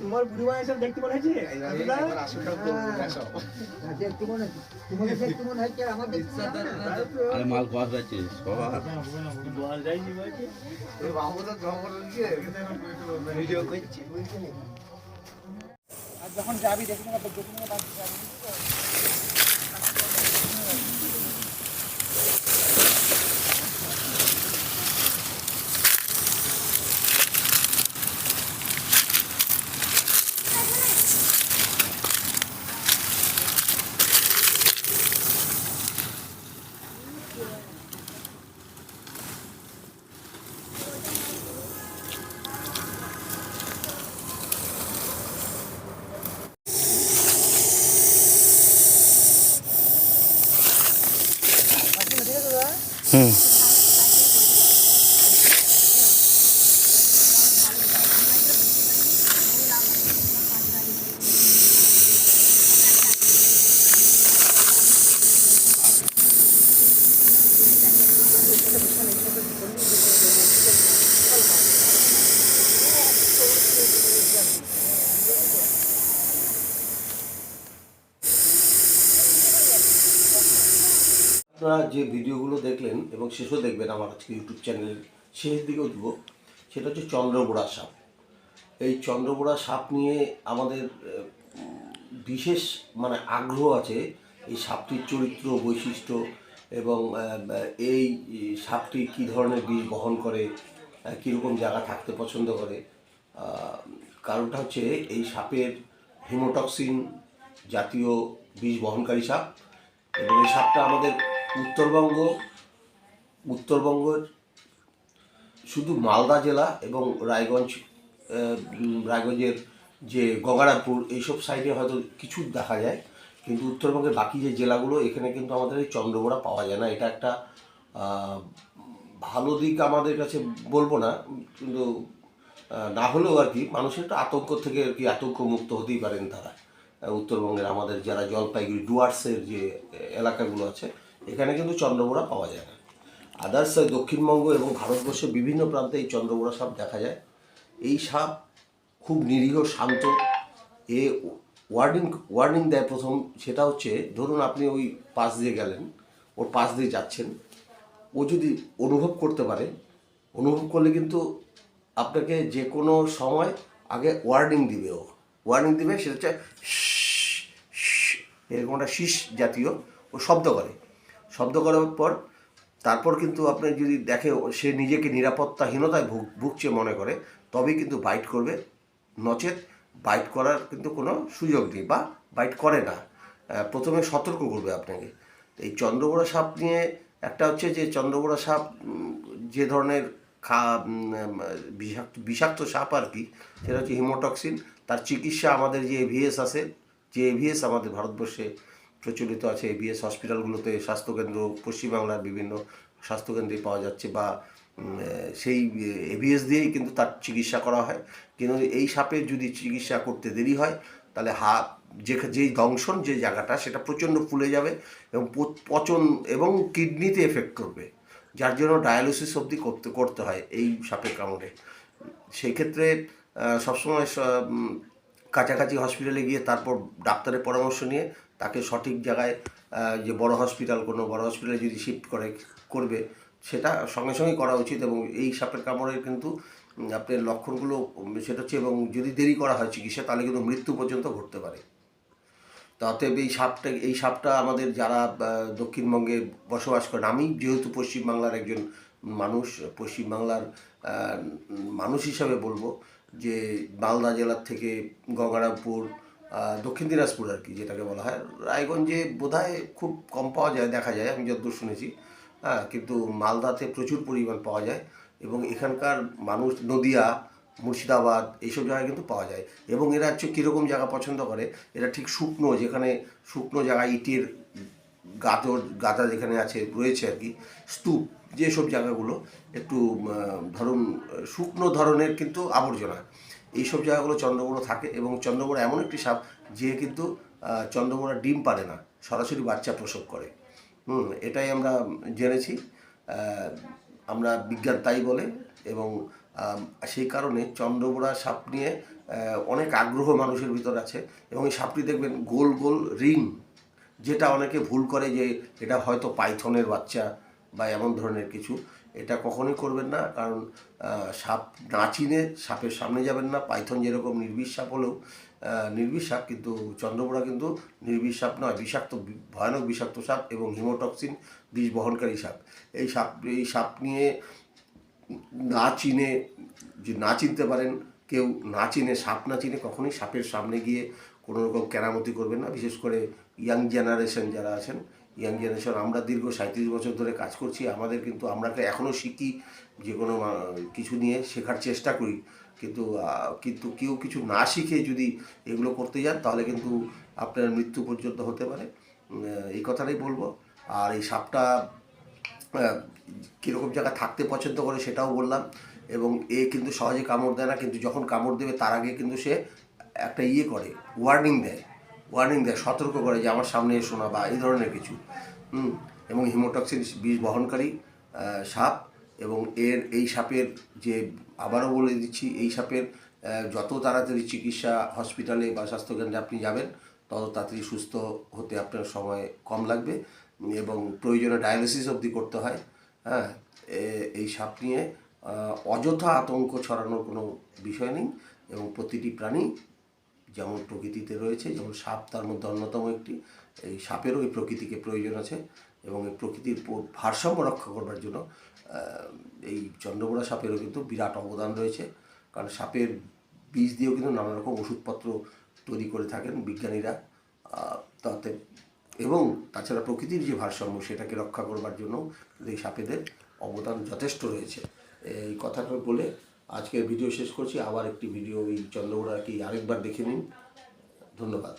তোমার এসব দেখতে মনে হয়েছে মাল পাওয়া যাচ্ছে সবার আর যখন যাবি দেখি না দেখি না বাড়ি আপনারা যে ভিডিওগুলো দেখলেন এবং শেষও দেখবেন আমার আজকে ইউটিউব চ্যানেলের শেষের দিকেও দিব, সেটা হচ্ছে চন্দ্রবোড়া সাপ। এই চন্দ্রবোড়া সাপ নিয়ে আমাদের বিশেষ মানে আগ্রহ আছে এই সাপটির চরিত্র, বৈশিষ্ট্য এবং এই সাপটি কী ধরনের বীজ বহন করে কীরকম জায়গা থাকতে পছন্দ করে। কারণটা হচ্ছে এই সাপের হিমোটক্সিন জাতীয় বীজ বহনকারী সাপ এবং এই সাপটা আমাদের উত্তরবঙ্গ, উত্তরবঙ্গের শুধু মালদা জেলা এবং রায়গঞ্জ রায়গঞ্জের যে গঙ্গারামপুর, এইসব সাইডে হয়তো কিছু দেখা যায়। কিন্তু উত্তরবঙ্গের বাকি যে জেলাগুলো, এখানে কিন্তু আমাদের এই চন্দ্রবোড়া পাওয়া যায় না। এটা একটা ভালো দিক আমাদের কাছে বলব না, কিন্তু না হলেও আর কি, মানুষের একটা আতঙ্ক থেকে আর কি আতঙ্ক মুক্ত হতেই পারেন তারা। উত্তরবঙ্গের আমাদের যারা জলপাইগুড়ি, ডুয়ার্সের যে এলাকাগুলো আছে এখানে কিন্তু চন্দ্রবোড়া পাওয়া যায় না। আদার্স দক্ষিণবঙ্গ এবং ভারতবর্ষের বিভিন্ন প্রান্তে এই চন্দ্রবোড়া সাপ দেখা যায়। এই সাপ খুব নিরীহ, শান্ত। এ ওয়ার্নিং ওয়ার্নিং দেয় প্রথম, সেটা হচ্ছে, ধরুন আপনি ওই পাশ দিয়ে গেলেন, ওর পাশ দিয়ে যাচ্ছেন। ও যদি অনুভব করতে পারে, অনুভব করলে কিন্তু আপনাকে যে কোনো সময় আগে ওয়ার্নিং দিবে ও। ওয়ার্নিং দিবে, সেটা হচ্ছে এরকম একটা শীষ জাতীয় ও শব্দ করে শব্দ করার পর, তারপর কিন্তু আপনি যদি দেখে সে নিজেকে নিরাপত্তাহীনতায় ভুগ, ভুগছে মনে করে, তবেই কিন্তু বাইট করবে। নচেত বাইট করার কিন্তু কোনো সুযোগ নেই বা বাইট করে না। প্রথমে সতর্ক করবে আপনাকে। এই চন্দ্রবোড়া সাপ নিয়ে একটা হচ্ছে যে চন্দ্রবোড়া সাপ যে ধরনের খা বিষাক্ত বিষাক্ত সাপ আর কি, সেটা হচ্ছে হিমোটক্সিন। তার চিকিৎসা আমাদের যে এভিএস আছে, যে এভিএস আমাদের ভারতবর্ষে প্রচলিত আছে এভিএস হসপিটালগুলোতে স্বাস্থ্যকেন্দ্র, পশ্চিমবাংলার বিভিন্ন স্বাস্থ্যকেন্দ্রে পাওয়া যাচ্ছে বা সেই এভিএস দিয়েই কিন্তু তার চিকিৎসা করা হয়। কিন্তু এই সাপের যদি চিকিৎসা করতে দেরি হয়, তাহলে হা, যে যেই দংশন যে জায়গাটা, সেটা প্রচণ্ড ফুলে যাবে এবং পচন এবং কিডনিতে এফেক্ট করবে, যার জন্য ডায়ালিসিস অবধি করতে করতে হয় এই সাপের কামড়ে। সেই ক্ষেত্রে সবসময় কাছাকাছি হসপিটালে গিয়ে তারপর ডাক্তারের পরামর্শ নিয়ে তাকে সঠিক জায়গায় যে বড় হসপিটাল কোনো বড় হসপিটালে যদি শিফট করে, করবে, সেটা সঙ্গে সঙ্গে করা উচিত এবং এই সাপের কামড়ের কিন্তু আপনার লক্ষণগুলো, সেটা হচ্ছে এবং যদি দেরি করা হয় চিকিৎসা, তাহলে কিন্তু মৃত্যু পর্যন্ত ঘটতে পারে। অতএব এই সাপটা এই সাপটা আমাদের যারা দক্ষিণবঙ্গে বসবাস করেন, আমি যেহেতু পশ্চিমবাংলার একজন মানুষ, পশ্চিমবাংলার মানুষ হিসাবে বলব যে, মালদা জেলার থেকে গঙ্গারামপুর দক্ষিণ দিনাজপুর আর কি, যেটাকে বলা হয়। রায়গঞ্জে বোধহয় খুব কম পাওয়া যায়, দেখা যায়, আমি যতদূর শুনেছি। হ্যাঁ কিন্তু মালদাতে প্রচুর পরিমাণ পাওয়া যায় এবং এখানকার মানুষ, নদিয়া, মুর্শিদাবাদ, এইসব জায়গায় কিন্তু পাওয়া যায়। এবং এরা হচ্ছে কীরকম জায়গা পছন্দ করে, এরা ঠিক শুকনো, যেখানে শুকনো জায়গায় ইটের গাদর গাদা যেখানে আছে, রয়েছে আর কি, স্তূপ, যেসব জায়গাগুলো একটু ধরুন, শুকনো ধরনের কিন্তু আবর্জনা। এইসব জায়গাগুলো চন্দ্রবোড়া থাকে এবং চন্দ্রবোড়া এমন একটি সাপ যে কিন্তু চন্দ্রবোড়া ডিম পারে না, সরাসরি বাচ্চা প্রসব করে। হুম, এটাই আমরা জেনেছি আমরা বিজ্ঞান তাই বলে এবং সেই কারণে চন্দ্রবোড়া সাপ নিয়ে অনেক আগ্রহ মানুষের ভিতর আছে এবং এই সাপটি দেখবেন গোল গোল রিং, যেটা অনেকে ভুল করে যে এটা হয়তো পাইথনের বাচ্চা বা এমন ধরনের কিছু। এটা কখনোই করবেন না, কারণ সাপ না চিনে সাপের সামনে যাবেন না। পাইথন যেরকম নির্বিষ সাপ হলেও নির্বিষ সাপ কিন্তু চন্দ্রবোড়া কিন্তু নির্বিষ সাপ নয়, বিষাক্ত, ভয়ানক বিষাক্ত সাপ এবং হিমোটক্সিন বিষ বহনকারী সাপ। এই সাপ এই সাপ নিয়ে না চিনে, যে না চিনতে পারেন, কেউ না চিনে, সাপ না চিনে কখনোই সাপের সামনে গিয়ে কোনো রকম কেরামতি করবেন না। বিশেষ করে ইয়াং জেনারেশন যারা আছেন ইয়াং জেনারেশন আমরা দীর্ঘ সাঁত্রিশ বছর ধরে কাজ করছি, আমাদের কিন্তু আমরা এখনও শিখি যে কোনো কিছু নিয়ে শেখার চেষ্টা করি। কিন্তু কিন্তু কেউ কিছু না শিখে যদি এগুলো করতে যান, তাহলে কিন্তু আপনার মৃত্যু পর্যন্ত হতে পারে। এই কথাটাই বলব। আর এই সাপটা কীরকম জায়গা থাকতে পছন্দ করে সেটাও বললাম। এবং এ কিন্তু সহজে কামড় দেয় না, কিন্তু যখন কামড় দেবে, তার আগে কিন্তু সে একটা ইয়ে করে ওয়ার্নিং দেয়। ওয়ার্নিং দেয়, সতর্ক করে যে আমার সামনে এসো না বা এই ধরনের কিছু। হুম, এবং হিমোটক্সিন বিষ বহনকারী সাপ এবং এর এই সাপের যে আবারও বলে দিচ্ছি, এই সাপের যত তাড়াতাড়ি চিকিৎসা হসপিটালে বা স্বাস্থ্যকেন্দ্রে আপনি যাবেন, তত তাড়াতাড়ি সুস্থ হতে আপনার সময় কম লাগবে এবং প্রয়োজনে ডায়ালিসিস অবধি করতে হয়। হ্যাঁ এই সাপ নিয়ে অযথা আতঙ্ক ছড়ানোর কোনো বিষয় নেই এবং প্রতিটি প্রাণী যেমন প্রকৃতিতে রয়েছে, যেমন সাপ তার মধ্যে অন্যতম একটি। এই সাপেরও এই প্রকৃতিকে প্রয়োজন আছে এবং এই প্রকৃতির ভারসাম্য রক্ষা করবার জন্য এই চন্দ্রবোড়া সাপেরও কিন্তু বিরাট অবদান রয়েছে। কারণ সাপের বীজ দিয়েও কিন্তু নানা রকম ওষুধপত্র তৈরি করে থাকেন বিজ্ঞানীরা তাতে এবং তাছাড়া প্রকৃতির যে ভারসাম্য সেটাকে রক্ষা করবার জন্য এই সাপেদের অবদান যথেষ্ট রয়েছে। এই কথাটা বলে আজকের ভিডিও শেষ করছি। আবার একটি ভিডিও এই চন্দ্রবোড়া কি আরেকবার দেখে নিন। ধন্যবাদ।